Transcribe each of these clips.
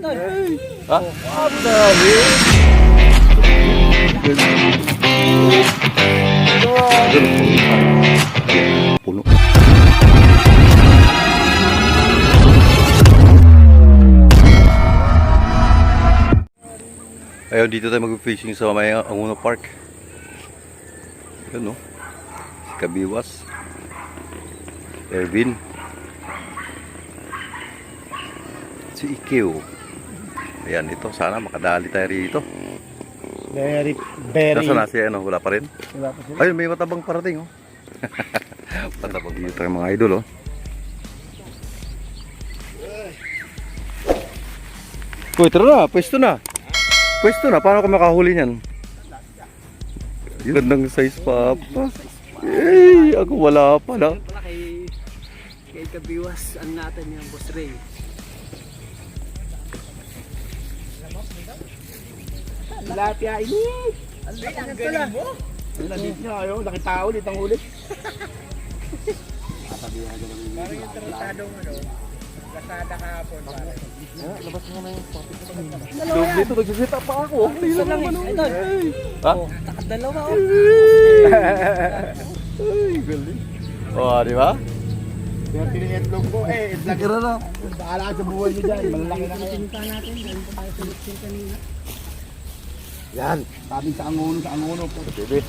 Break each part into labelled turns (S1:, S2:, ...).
S1: Ha? What the hell? Puno. Ayun, dito tayo mag-fishing sa may Anguno Park. Yun, no? Si Kabiwas. Ervin. Si Ikeo. Ayan, ito. Sana makadali tayo rito.
S2: Very, very.
S1: Nasaan na si ano? Wala pa rin?
S2: Wala pa sila.
S1: Ayun, may matabang parating, oh. matabang dito tayo mga idol, oh. Uy, tara na. Pwesto na. Pwesto na. Paano ka makahuli niyan? Gandang size pa pa. Yay! Ako wala pa na.
S2: Kay, kay Kabiwas, ang natin yung Boss Ray. Tilapia, init! Ang galing mo! Ang galing niya, ayaw, laki tao ulit ang ulit. Parang yung tratadong ano, kasada kahapon.
S1: Labas mo na yung topic. Loob dito, nagsisita pa ako.
S2: Isa lang eh, idol.
S1: Ha?
S2: Nakadalawa oh.
S1: Ay, galing. Oh, di ba?
S3: Pero tininetlog ko eh, vlog
S1: Tira na.
S3: bahala ka sa buhay niyo dyan, malalaki na kayo.
S2: Pinta natin, galing pa tayo sa kanina.
S3: Yan, sabi sa anguno, sa anguno po.
S1: Bebe.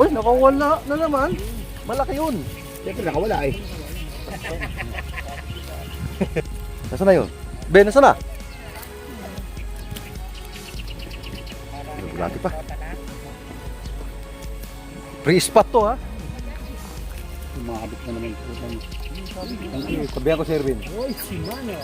S1: Uy, nakawala na naman. Malaki yun.
S3: Siyempre nakawala eh.
S1: Nasaan na yun? Ben, nasaan na? Bulati pa. Free spot to ha.
S3: Sumakabit na naman.
S1: Sabihan ko si Erwin.
S2: Uy, si Mano.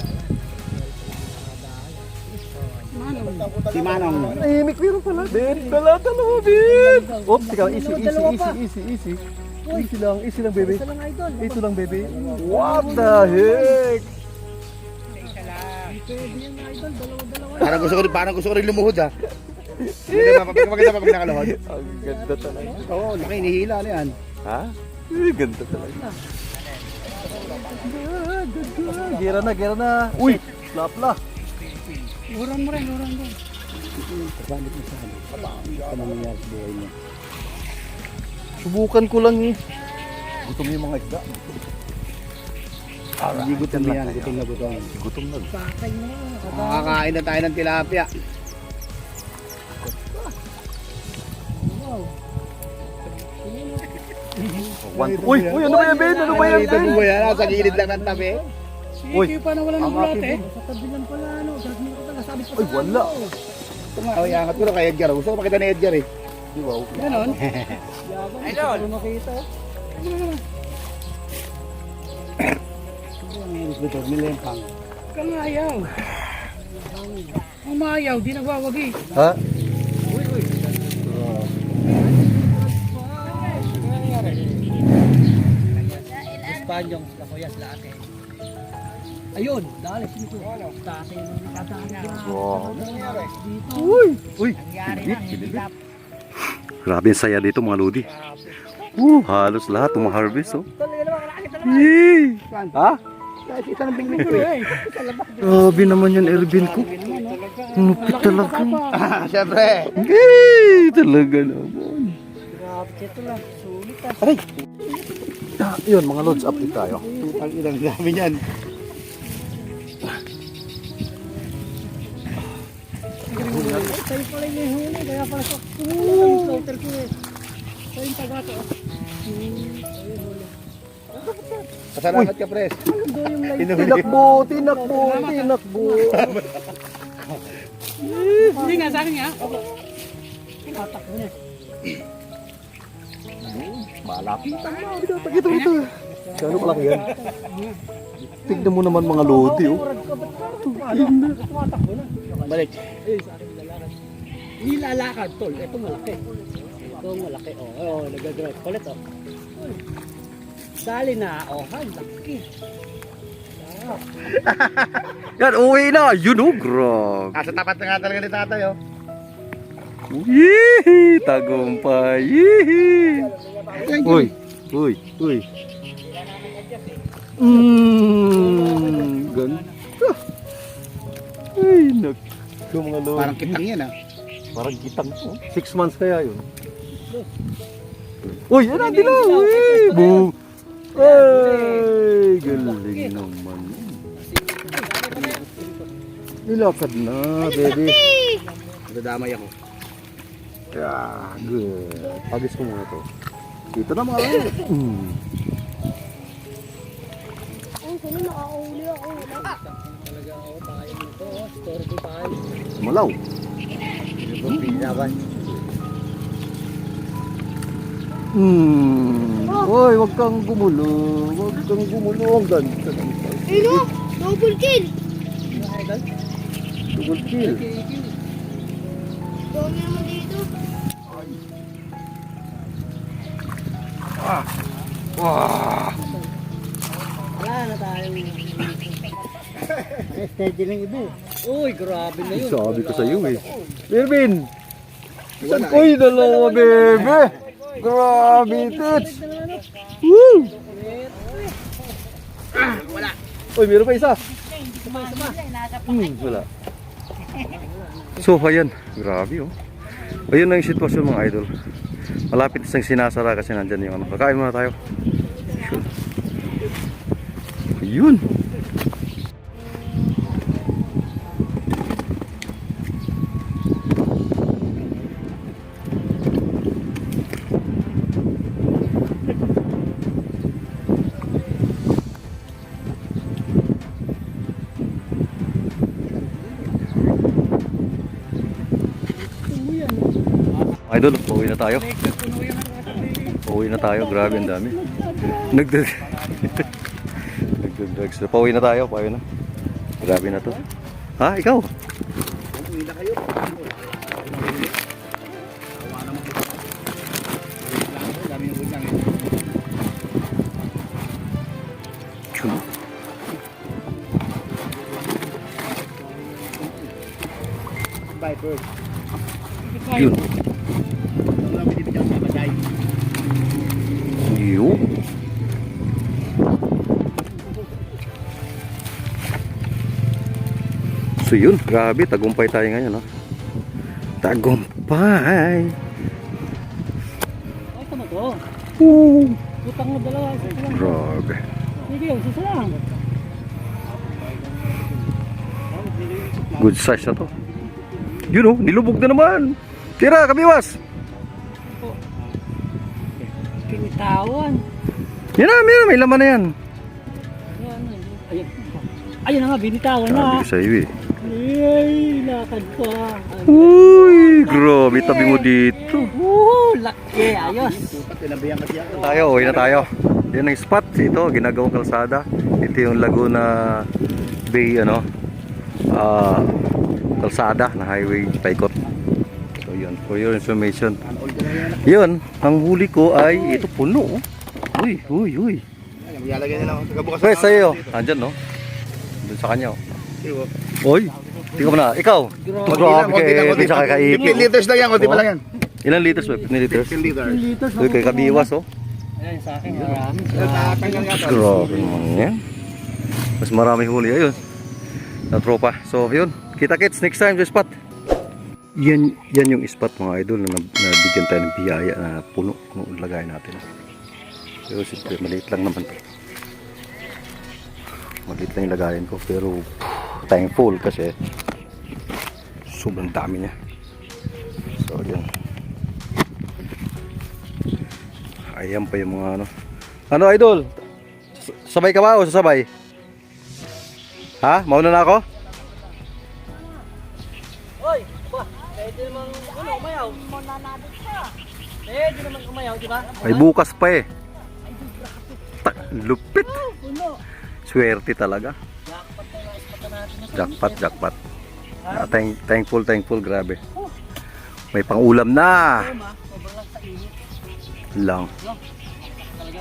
S3: Si Manong.
S1: Tahimik meron pala. Ben, dala, dalawa, Ben. Oops, ikaw, easy, easy, easy, easy, easy. Easy lang, easy lang, baby.
S2: Isa lang idol.
S1: Ito lang, baby. What the heck?
S3: Parang gusto ko rin, parang gusto ko rin lumuhod ah. Hindi ba, maganda maganda pag nakaluhod?
S1: Ang ganda talaga.
S3: Oo, laki, nihila na yan.
S1: Ha? Ang ganda talaga. Gira na, gira na. Uy, lapla.
S2: Uran mo rin, uran mo.
S3: Kasabit mo sa ano. Ano nangyayari sa buhay niya?
S1: Subukan ko lang eh. Gutom yung mga isda.
S3: Hindi gutom yan, gutom na gutom.
S1: Gutom na.
S3: Makakain na tayo ng tilapia.
S2: Wow.
S1: One, uy, uy, ano ba yan, Ben? Ano ba yan,
S3: Ito
S1: Ben?
S3: buhay, nasa gilid lang ng tabi.
S1: Uy,
S2: Sige pa na wala ng
S1: ang
S2: bulat
S1: akin
S2: eh. Sa tabi lang pala ano. Sabi ko
S1: Ay,
S2: sa
S1: wala.
S2: ano.
S3: Ito nga, oh, iangat ko na kay Edgar. Gusto ko makita ni Edgar eh.
S1: Wow.
S2: Ganon. Yabang, Idol. Hindi ko makita.
S3: Ito ang iris dito, nilempang.
S2: Kangayaw. Umayaw, di nagwawagi.
S1: Ha?
S2: Espanyong kakuyas laki. Ayun, dali dito. Mo nakadali.
S1: Wow.
S2: Dito.
S1: Uy, uy. Bilibit, bilibit. Grabe ang saya dito mga lodi. Uh, halos lahat harvest oh. Yay! Ha?
S3: Kahit isa ng bingwing ko eh.
S1: Grabe naman yan, Ervin ko. Lupit talaga.
S3: Ah, Siyempre.
S1: Yay! Talaga naman.
S2: Grabe, ito lang. Sulit ah.
S1: Aray! Ah, yun, mga lods, update tayo.
S3: Ang ilang dami niyan.
S2: Tayo pala yung huli, kaya pala sa huli ang floater ko eh. Tayo yung.
S3: Pasalamat ka, pres.
S1: Tinakbo, tinakbo, tinakbo.
S2: Hindi nga, sa akin nga. Tatakbo niya.
S1: Malapit na. Ito, ito. Kano kalaki yan? Tignan mo naman mga lodi, oh.
S2: Na.
S3: Balik.
S2: Nilalakad, tol. Ito malaki. Ito malaki. Oh, oh nag-drive. Kulit, oh. Dali na. Oh, han, laki.
S1: Yan, uwi na. Yun, oh, grabe.
S3: Ah, sa tapat na nga talaga ni tatay, oh.
S1: Yee! Tagumpay! Yee! Uy! Uy! Uy! Mmm! Ganda! naku mga lord.
S3: Parang kitang yan ah.
S1: Parang kitang to. Six months kaya yun. Uy, yan ang dilaw! Uy, boom! Ay, galing naman. Nilakad na, baby.
S3: Nadamay ako.
S1: Yeah, good. Pagis ko muna to. Dito na mga mm.
S4: Ang sino nakahuli ako.
S2: Talaga ako tayo nito. Store ko tayo.
S1: Malaw. Hmm. Uy, wag kang gumulo. Wag kang gumulo. Ang ganda ng
S4: Ayun o, double kill.
S1: Double kill.
S4: Dami naman dito.
S1: Wow.
S2: Wala na tayo. Steady lang iba. Uy, grabe na yun.
S1: Sabi ko sa iyo eh. Bebin. Uy, dalawa bebe. Grabe tits. Woo. Uy, meron pa isa. Hmm, wala. So, ayan. Grabe oh. Ayun na yung sitwasyon mga idol. Malapit isang sinasara kasi nandyan yung ano. Kakain muna tayo. Yun. Yun. Idol, pauwi na tayo. Pauwi na tayo, grabe ang dami. Nagdag... Nagdag-drugs. na. Pauwi na tayo, pauwi na. Grabe na to. Ha, ikaw?
S3: Uwi na kayo.
S1: Yun. So yun, grabe, tagumpay tayo ngayon, no? Tagumpay!
S2: Ay, tama to.
S1: Woo!
S2: Utang na dalawa.
S1: Grabe.
S2: Sige, isa lang.
S1: Good size na to. Yun oh, nilubog na naman. Tira, kabiwas.
S2: Kinitawan.
S1: Yan na, may, may laman na yan.
S2: Ayun. Ayun na nga, binitawan na.
S1: Sabi ko sa iyo eh.
S2: Ay, lakad pa.
S1: Uy, grabe tabi mo dito.
S2: Woo, laki, ayos.
S1: Tayo, uwi na tayo. Yan ang spot. Ito, ginagawang kalsada. Ito yung Laguna Bay, ano, ah, kalsada na highway paikot. So yun, for your information. Yun, ang huli ko ay ito puno. oh. Uy, uy, uy.
S3: Ilalagay na lang ako. Tagabukas
S1: Pre, sa iyo. Andyan, no? Doon sa kanya. oh. Oy, tingnan mo na. Ikaw, mag-grabe kay Edwin sa kay
S3: 15 liters lang yan, konti pa lang yan.
S1: Ilan liters ba? 15 liters?
S3: 15 liters.
S1: Uy, kay Kabiwas, oh.
S2: Ayan, sa akin, marami.
S1: Grabe naman yan. Mas marami huli. Ayun. Na tropa. So, yun. Kita-kits next time sa spot. Yan, yan yung spot mga idol na nab- nabigyan tayo ng biyaya na puno. Ang lagay natin. Pero siyempre, maliit lang naman. Maliit lang yung lagayan ko. Pero, phew, thankful kasi sobrang dami niya. So, yun. Ayan pa yung mga ano. Ano idol? Sabay ka ba o sasabay? Ha? Mauna na ako?
S2: Oy, pwede naman, ano, umayaw. Pwede naman umayaw, di ba?
S1: Ay bukas pa eh. Lupit. Swerte talaga.
S2: Jackpot,
S1: jackpot. Ah, thank, thankful, thankful. Grabe. May pangulam na.
S2: Lang